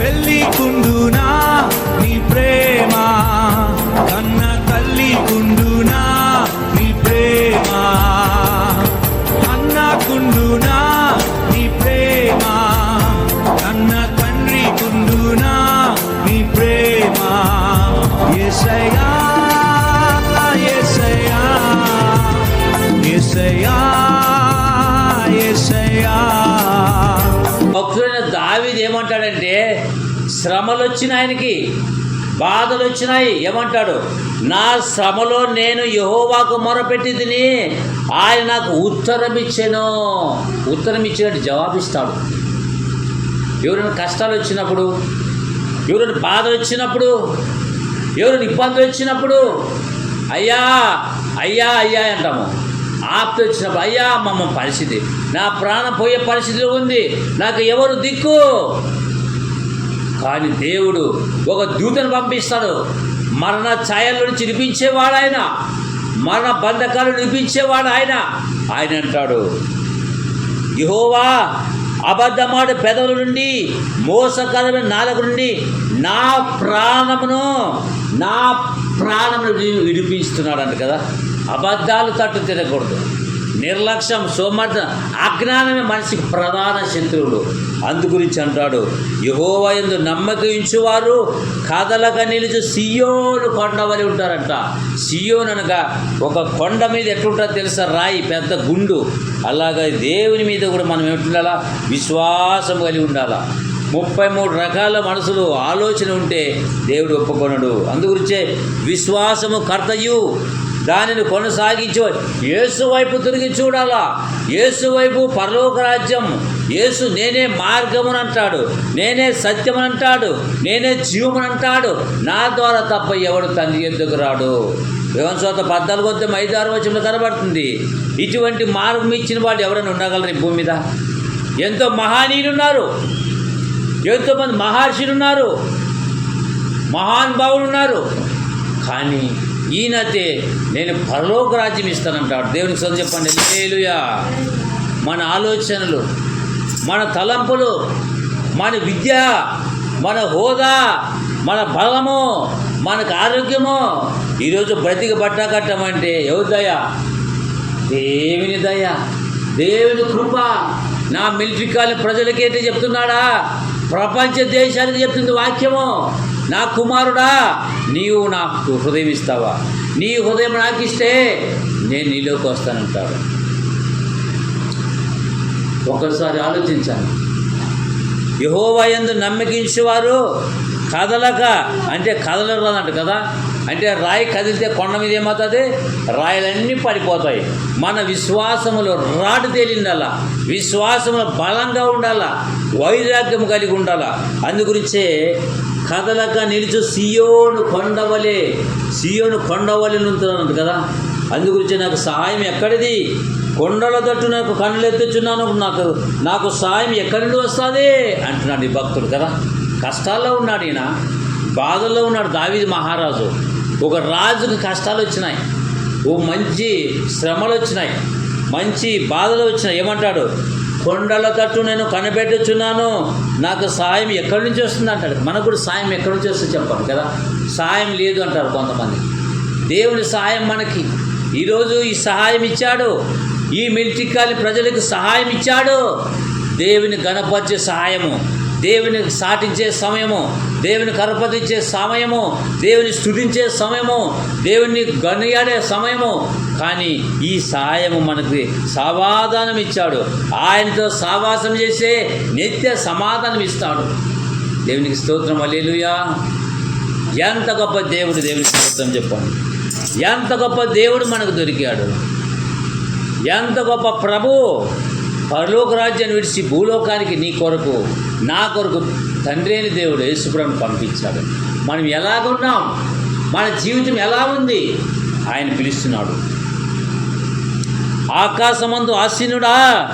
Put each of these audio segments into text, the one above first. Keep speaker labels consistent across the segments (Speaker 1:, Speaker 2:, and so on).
Speaker 1: పెళ్ళి కుండునా?
Speaker 2: ఏమంటాడంటే శ్రమలు వచ్చిన ఆయనకి బాధలు వచ్చినాయి ఏమంటాడు? నా శ్రమలో నేను యహోవాకు మొరపెట్టి తిని ఆయన నాకు ఉత్తరం ఇచ్చాను ఉత్తరం ఇచ్చినట్టు జవాబిస్తాడు. ఎవరైనా కష్టాలు వచ్చినప్పుడు ఎవరైనా బాధలు వచ్చినప్పుడు ఎవరైనా ఇబ్బందులు వచ్చినప్పుడు అయ్యా అయ్యా అయ్యా అంటాము. ఆప్తి వచ్చినప్పుడు అయ్యా మమ్మ పరిస్థితి. నా ప్రాణం పోయే పరిస్థితిలో ఉంది. నాకు ఎవరు దిక్కు? కానీ దేవుడు ఒక దూతను పంపిస్తాడు. మరణ ఛాయల నుంచి నిపించేవాడు ఆయన. మరణ బంధకాలు నిపించేవాడు ఆయన. ఆయన అంటాడు యహోవా అబద్ధమాడు పెదవుల నుండి మోసకరమైన నాలుగు నుండి నా ప్రాణమును నా ప్రాణమును విడిపిస్తున్నాడు అంట కదా. అబద్ధాలు తట్టు తినకూడదు. నిర్లక్ష్యం సోమర్థ అజ్ఞానమే మనిషికి ప్రధాన శత్రువులు. అందుగురించి అంటాడు యహోవయందు నమ్మకించువారు కదలక నిలిచి సియోను కొండవలి ఉంటారంట. సియోన్ అనగా ఒక కొండ మీద ఎట్లుంటుందో తెలుసా? రాయి పెద్ద గుండు. అలాగే దేవుని మీద కూడా మనం ఏమిటుండాలా విశ్వాసం కలిగి ఉండాలా? ముప్పై మూడు రకాల మనసులు ఆలోచన ఉంటే దేవుడు ఒప్పుకొనడు. అందుగురించే విశ్వాసము కర్తయు. దానిని కొనసాగించు. యేసు వైపు తిరిగి చూడాలా? యేసు వైపు పరలోక రాజ్యం. యేసు నేనే మార్గమును అంటాడు నేనే సత్యమనంటాడు. అంటాడు నేనే జీవమును అంటాడు నా ద్వారా తప్ప ఎవడు తండ్రి ఎందుకు రాడు? వివంశోత పద్నాలుగు వద్ద ఐదారు వచనంలో కనబడుతుంది. ఇటువంటి మార్గం ఇచ్చిన వాడు ఎవరైనా ఉండగలరు ఈ భూమి మీద? ఎంతో మహానీయులు ఉన్నారు ఎంతోమంది మహర్షులు ఉన్నారు మహానుభావులు ఉన్నారు కానీ ఈయనతే నేను పరలోక రాజ్యం ఇస్తానంటాడు. దేవునికి సొంత చెప్పండి. లేలుయా మన ఆలోచనలు మన తలంపులు మన విద్య మన హోదా మన బలము మనకు ఆరోగ్యము. ఈరోజు బ్రతికి బట్ట కట్టమంటే ఎవరి దయ? దేవుని దయ దేవుని కృప. నా మిలిటరీ కాలి ప్రజలకేంటి చెప్తున్నాడా? ప్రపంచ దేశానికి చెప్తుంది వాక్యము. నా కుమారుడా నీవు నాకు హృదయం ఇస్తావా? నీ హృదయం నాకు ఇస్తే నేను నీలోకి వస్తానంటాడు. ఒకసారి ఆలోచించాను యహోవయందు నమ్మకించేవారు కదలక అంటే కదలరాదంట కదా? అంటే రాయి కదిలితే కొండ మీద ఏమవుతుంది? రాయలన్నీ పడిపోతాయి. మన విశ్వాసములో రాటు తేలిండాల విశ్వాసములో బలంగా ఉండాలా వైరాగ్యం కలిగి ఉండాలా. అందు గురించే కదలక నిలుచు సియోను కొండవలే సియోను కొండవలే నుంచున్నాను కదా. అందుగురించి నాకు సహాయం ఎక్కడిది? కొండల తట్టు నాకు కన్నులెత్తుచున్నాను నాకు నాకు సాయం ఎక్కడి నుండి వస్తుంది? అంటున్నాడు ఈ భక్తుడు కదా. కష్టాల్లో ఉన్నాడు ఈయన. బాధల్లో ఉన్నాడు దావిది మహారాజు. ఒక రాజుకి కష్టాలు వచ్చినాయి. ఓ మంచి శ్రమలు వచ్చినాయి. మంచి బాధలు వచ్చినాయి. ఏమంటాడు? కొండల తట్టు నేను కనిపెట్టుచున్నాను. నాకు సాయం ఎక్కడి నుంచి వస్తుంది అంటాడు. మనకు కూడా సాయం ఎక్కడి నుంచి వస్తుంది చెప్పాలి కదా? సాయం లేదు అంటారు కొంతమంది. దేవుని సహాయం మనకి. ఈరోజు ఈ సహాయం ఇచ్చాడు. ఈ మిల్టికాలి ప్రజలకు సహాయం ఇచ్చాడు. దేవుని గణపరిచే సహాయము దేవుని సాటించే సమయము దేవుని కరపతించే సమయము దేవుని స్థుతించే సమయము దేవుని గనియాడే సమయము కానీ ఈ సహాయము మనకి సమాధానం ఇచ్చాడు. ఆయనతో సావాసం చేసే నిత్య సమాధానం ఇస్తాడు. దేవునికి స్తోత్రం. అలేలుయా ఎంత గొప్ప దేవుడు దేవునికి స్తోత్రం చెప్పండి. ఎంత గొప్ప దేవుడు మనకు దొరికాడు. ఎంత గొప్ప ప్రభు పరలోక రాజ్యాన్ని విడిచి భూలోకానికి నీ కొరకు నా కొరకు తండ్రి అయిన దేవుడు యేసుప్రభుని పంపించాడు. మనం ఎలాగున్నాం? మన జీవితం ఎలా ఉంది? ఆయన పిలుస్తున్నాడు. ఆకాశమందు ఆసీనుడా.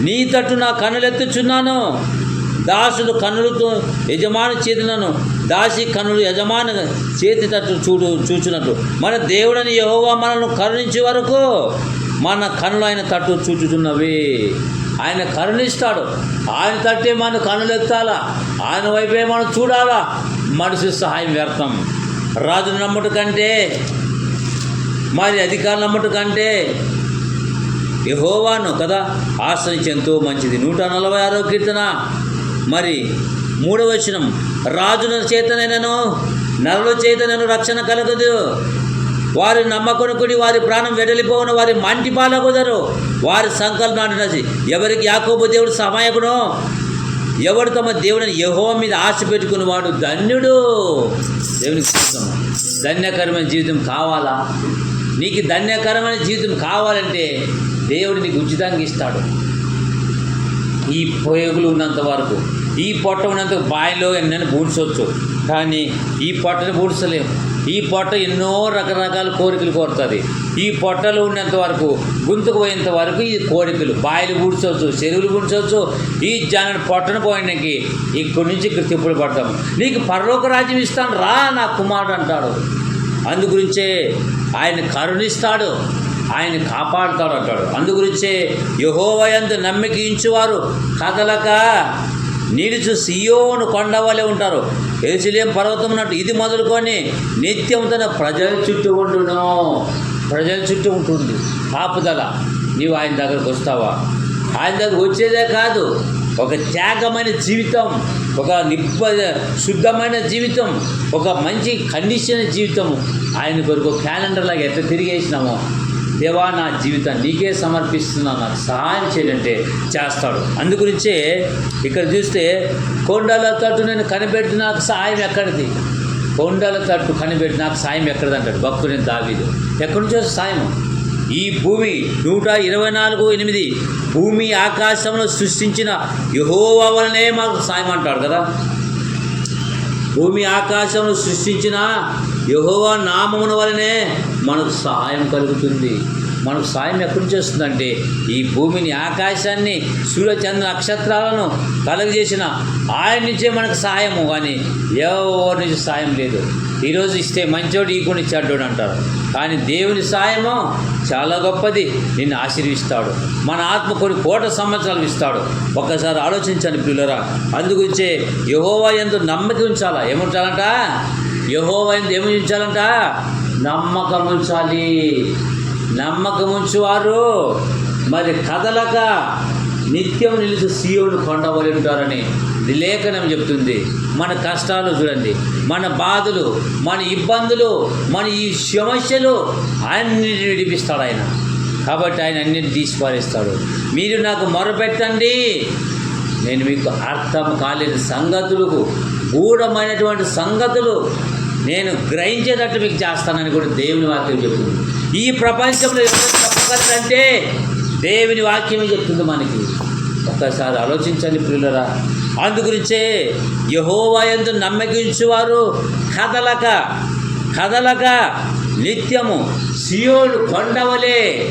Speaker 2: నీ తట్టు నా కన్నులెత్తుచున్నాను దాసుడు కన్నులతో యజమాని చేతినను. దాసి కన్నులు యజమాని చేతి తట్టు చూడు చూచినట్టు మన దేవుడని యహోవా మనల్ని కరుణించే వరకు మన కన్నులు ఆయన తట్టు చూచుతున్నవి. ఆయన కరుణిస్తాడు. ఆయన తట్టే మనం కనులెత్తాలా? ఆయన వైపే మనం చూడాలా? మనిషి సహాయం వ్యర్థం. రాజును నమ్ముట కంటే మరి అధికారులు నమ్ముట కంటే యహోవాను కదా ఆశ్రయించేంతో మంచిది. నూట నలభై ఆరో కీర్తన. మరి మూడవచనం రాజుల చేతనైనను నరుల చేతనను రక్షణ కలగదు. వారి నమ్మకొనుకుని వారి ప్రాణం వెడలిపోవును వారి మంటి పాలకుదరు వారి సంకల్పం నసి ఎవరికి యాకోబు దేవుడు సమాయకుడు ఎవడు తమ దేవుడిని యహో మీద ఆశ పెట్టుకుని వాడు ధన్యుడు. దేవునికి స్తోత్రం. ధన్యకరమైన జీవితం కావాలా? నీకు ధన్యకరమైన జీవితం కావాలంటే దేవుడు నీకు ఉచితంగా ఇస్తాడు. ఈ పోగులు ఉన్నంత వరకు ఈ పొట్ట ఉన్నంత బాయిలో ఎన్నైనా పూడ్చవచ్చు కానీ ఈ పొట్టను పూడ్చలేము. ఈ పొట్ట ఎన్నో రకరకాల కోరికలు కోరుతుంది. ఈ పొట్టలో ఉన్నంత వరకు గుంతుకు పోయేంత వరకు ఈ కోరికలు బాయిలు పూడ్చవచ్చు చెరువులు పూడ్చవచ్చు ఈ జన పొట్టను పోయినకి ఇక్కడి నుంచి ఇక్కడ తిప్పుడు పడతాం నీకు పరలోక రాజ్యం ఇస్తాను రా నా కుమారుడు అంటాడు. అందుగురించే ఆయన కరుణిస్తాడు. ఆయన కాపాడుతాడు అంటాడు అందుగురించే యహోవయందు నమ్మిక ఇంచువారు. కదలక నిలుచు సియోను కొండవలే ఉంటారు. ఎరుసలేం పర్వతం ఉన్నట్టు ఇది మొదలుకొని నిత్యం తన ప్రజల చుట్టూ ఉండును. ప్రజల చుట్టూ ఉంటుంది. ఆపుదల నీవు ఆయన దగ్గరకు వస్తావా? ఆయన దగ్గర వచ్చేదే కాదు. ఒక త్యాగమైన జీవితం ఒక నిప్ప శుద్ధమైన జీవితం ఒక మంచి కండిషన్ జీవితం. ఆయన కొరకు క్యాలెండర్ లాగా ఎట్లా తిరిగేసినామో దేవా నా జీవితాన్ని నీకే సమర్పిస్తున్నా నాకు సహాయం చేయాలంటే చేస్తాడు. అందుగురించే ఇక్కడ చూస్తే కొండల తట్టు నేను కనిపెట్టి నాకు సహాయం ఎక్కడిది? కొండల తట్టు కనిపెట్టి నాకు సాయం ఎక్కడిది అంటాడు భక్తుని దావీదు. ఎక్కడి నుంచో సాయం ఈ భూమి నూట ఇరవై నాలుగు ఎనిమిది భూమి ఆకాశంలో సృష్టించిన యహోవా వలనే మాకు సాయం అంటాడు కదా. భూమి ఆకాశంలో సృష్టించిన యహోవా నామమున వలనే మనకు సహాయం కలుగుతుంది. మనకు సాయం ఎక్కడి నుంచి వస్తుందంటే ఈ భూమిని ఆకాశాన్ని సూర్యచంద్ర నక్షత్రాలను కలగజేసిన ఆయన నుంచే మనకు సహాయము. కానీ ఎవరి నుంచి సాయం లేదు. ఈరోజు ఇస్తే మంచోడు ఈ కొన్ని చెడ్డోడు అంటారు. కానీ దేవుని సాయము చాలా గొప్పది. నిన్ను ఆశీర్విస్తాడు. మన ఆత్మ కొన్ని కోట సంవత్సరాలు ఇస్తాడు. ఒక్కసారి ఆలోచించండి పిల్లరా అందుగురించే యహోవా ఎందు నమ్మకం ఉంచాలా? ఏముంటారంట యహోవైంది ఏమి ఉంచాలంట నమ్మకం ఉంచాలి. నమ్మకం ఉంచువారు. మరి కదలక నిత్యం నిలిచి సీయోను కొండవలి ఉంటారని లేఖనం చెప్తుంది. మన కష్టాలు చూడండి. మన బాధలు మన ఇబ్బందులు మన ఈ సమస్యలు అన్నిటిని విడిపిస్తాడు ఆయన. కాబట్టి ఆయన అన్నిటిని తీసిపారేస్తాడు. మీరు నాకు మొరపెట్టండి. నేను మీకు అర్థం కాలేని సంగతులకు గూఢమైనటువంటి సంగతులు నేను గ్రహించేటట్టు మీకు చేస్తానని కూడా దేవుని వాక్యం చెప్తుంది ఈ ప్రపంచంలో ఎవరు దేవుని వాక్యమే చెప్తుంది మనకి. ఒక్కసారి ఆలోచించండి పిల్లరా అందుగురించే యహోవా ఎందు నమ్మకించువారు కదలక కదలక నిత్యము సియోను కొండవలే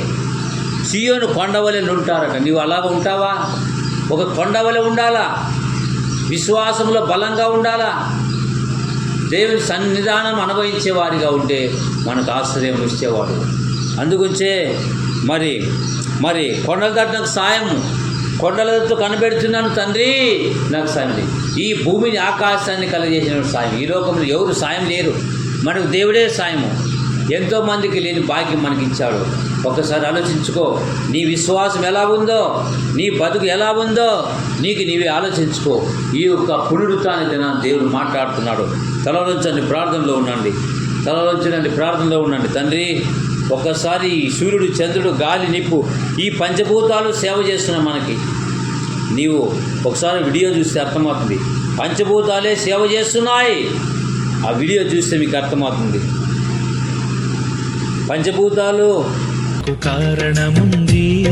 Speaker 2: సియోను కొండవలే ఉంటారట నీవు అలాగ ఉంటావా? ఒక కొండవలే ఉండాలా? విశ్వాసంలో బలంగా ఉండాలా? దేవుని సన్నిధానం అనుభవించే వారిగా ఉంటే మనకు ఆశ్రయం ఇచ్చేవాడు అందుగురించే మరి మరి కొండల దాటి నాకు సాయం కొండలతో కనిపెడుతున్నాను తండ్రి నాకు సాయం ఈ భూమిని ఆకాశాన్ని కలగజేసిన సాయం. ఈ లోకంలో ఎవరు సాయం లేరు. మనకు దేవుడే సాయము. ఎంతోమందికి లేని భాగ్యం మనకి ఇచ్చాడు ఒకసారి ఆలోచించుకో నీ విశ్వాసం ఎలా ఉందో నీ బతుకు ఎలా ఉందో నీకు నీవే ఆలోచించుకో. ఈ యొక్క పునరుత్థాన దినాన్ని దేవుడు మాట్లాడుతున్నాడు. తలలోంచండి ప్రార్థనలో ఉండండి. తలలోంచండి ప్రార్థనలో ఉండండి. తండ్రి ఒక్కసారి ఈ సూర్యుడు చంద్రుడు గాలి నిప్పు ఈ పంచభూతాలు సేవ చేస్తున్న మనకి. నీవు ఒకసారి వీడియో చూస్తే అర్థమవుతుంది. పంచభూతాలే సేవ చేస్తున్నాయి. ఆ వీడియో చూస్తే మీకు అర్థమవుతుంది. పంచభూతాలు.
Speaker 3: కు కారణముంది.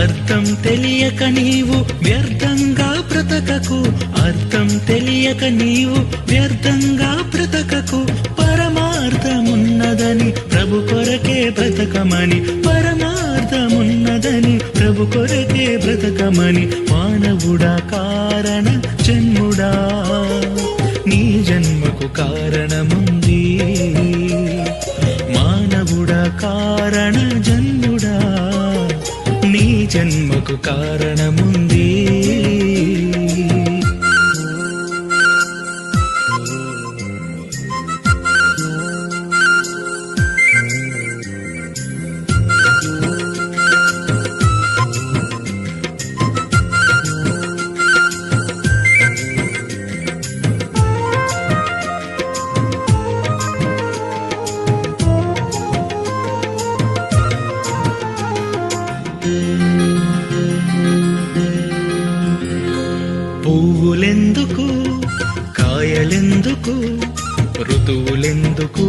Speaker 3: అర్థం తెలియక నీవు వ్యర్థంగా బ్రతకకు. అర్థం తెలియక నీవు వ్యర్థంగా బ్రతకకు. పరమార్థమున్నదని ప్రభు కొరకే బ్రతకమని. పరమార్థమున్నదని ప్రభు కొరకే బ్రతకమని. మానవుడా కారణ జన్ముడా. నీ జన్మకు కారణముంది. కారణ జన్ముడా నీ జన్మకు కారణముందే. పువ్వులెందుకు కాయలెందుకు ఋతువులెందుకు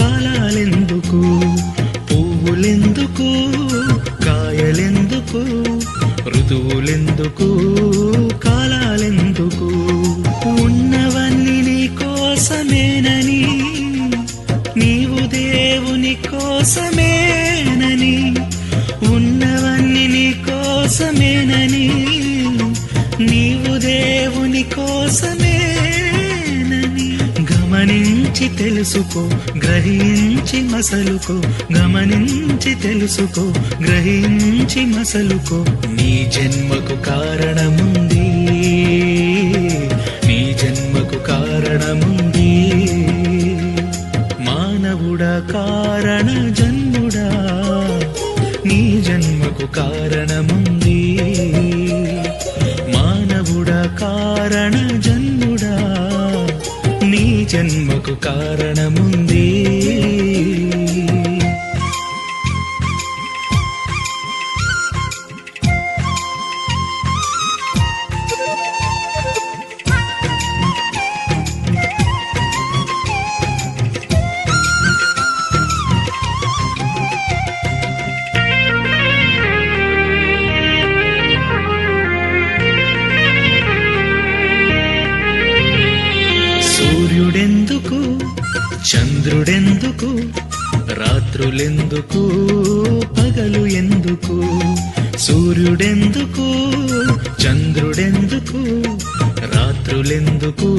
Speaker 3: కాలాలెందుకు పువ్వులెందుకు కాయలెందుకు ఋతువులెందుకు కోసమేనని గమనించి తెలుసుకో గ్రహించి మసలుకో గమనించి తెలుసుకో గ్రహించి మసలుకో. నీ జన్మకు కారణముంది నీ జన్మకు కారణముంది. మానవుడా కారణ జన్ముడా నీ జన్మకు కారణ జన్మకు కారణముంది. రాత్రులెందుకు పగలు ఎందుకు? సూర్యుడెందుకు? చంద్రుడెందుకు? రాత్రులెందుకు?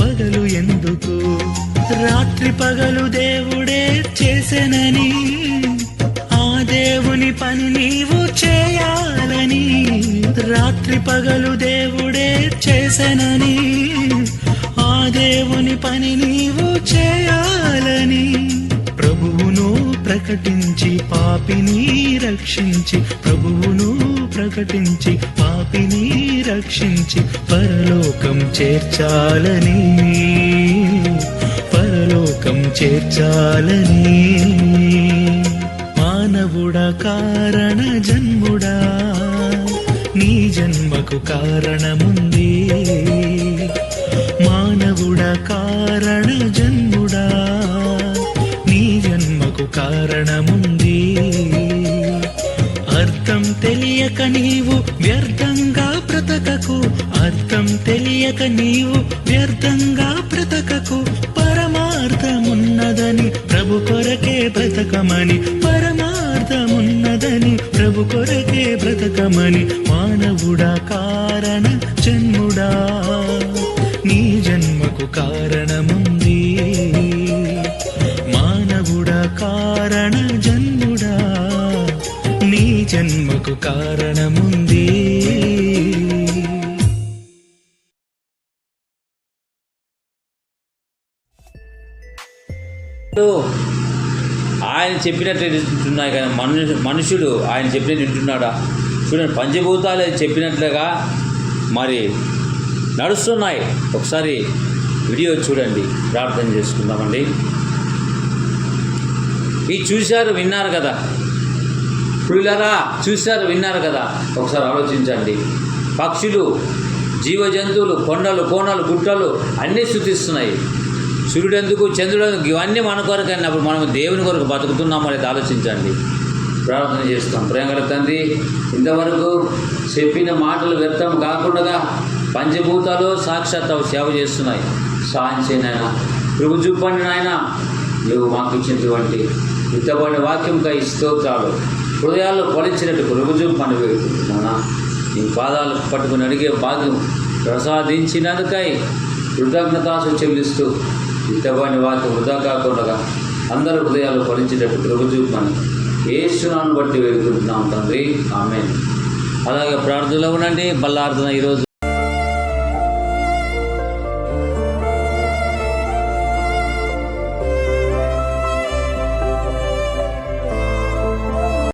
Speaker 3: పగలు ఎందుకు? రాత్రి పగలు దేవుడే చేసెనని ఆ దేవుని పని నీవు చేయాలని రాత్రి పగలు దేవుడే చేసెనని ఆ దేవుని పని నీవు చేయాలని. ప్రకటించి పాపిని రక్షించి ప్రభువును ప్రకటించి పాపిని రక్షించి పరలోకం చేర్చాలని పరలోకం చేర్చాలని. మానవుడా కారణ జన్ముడా నీ జన్మకు కారణముంది. మానవుడా కారణ జన్ముడా కారణముంది. అర్థం తెలియక నీవు వ్యర్థంగా బ్రతకకు అర్థం తెలియక నీవు వ్యర్థంగా బ్రతకకు పరమార్థమున్నదని ప్రభు కొరకే బ్రతకమని పరమార్థమున్నదని ప్రభు కొరకే బ్రతకమని మానవుడా కారణ జన్ముడా. నీ జన్మకు కారణముంది. కారణ జన్ముడా నీ జన్మకు కారణముంది.
Speaker 2: ఆయన చెప్పినట్టు వింటున్నాయి కానీ మనుషు మనుషుడు ఆయన చెప్పినట్టు వింటున్నాడా చూడండి పంచభూతాలు చెప్పినట్లుగా మరి నడుస్తున్నాయి. ఒకసారి వీడియో చూడండి ప్రార్థన చేసుకుందామండి. ఇది చూశారు విన్నారు కదా. పులిలరా చూశారు విన్నారు కదా. ఒకసారి ఆలోచించండి. పక్షులు జీవజంతువులు కొండలు కోణలు గుట్టలు అన్నీ శృతిస్తున్నాయి సూర్యుడు ఎందుకు చంద్రుడు ఎందుకు ఇవన్నీ మన కొరకు అన్నప్పుడు మనం దేవుని కొరకు బతుకుతున్నాం అనేది ఆలోచించండి. ప్రార్థన చేస్తాం. ప్రేమగల తండ్రి ఇంతవరకు చెప్పిన మాటలు వ్యర్థం కాకుండా పంచభూతాలు సాక్షాత్ సేవ చేస్తున్నాయి. సాయం చేయనైనా కృప చూపండి నాయన. నువ్వు మాకు ఇచ్చినటువంటి ఇంతబడిన వాక్యంకై స్తోత్రాలు. హృదయాల్లో ఫలించినట్టు కృప చూపని వేడుకుంటున్నానా నీ పాదాలు పట్టుకుని అడిగే భాగ్యం ప్రసాదించినందుకై కృతజ్ఞతాసు చెల్లిస్తూ ఇంతబడిన వాక్యం వృధా కాకుండా అందరూ హృదయాలు ఫలించేటట్టు కృప చూపమని ఏసునాన్ని బట్టి వేడుకుంటున్నాం తండ్రి. ఆమె అలాగే ప్రార్థనలో ఉండండి. బల్లార్థన ఈరోజు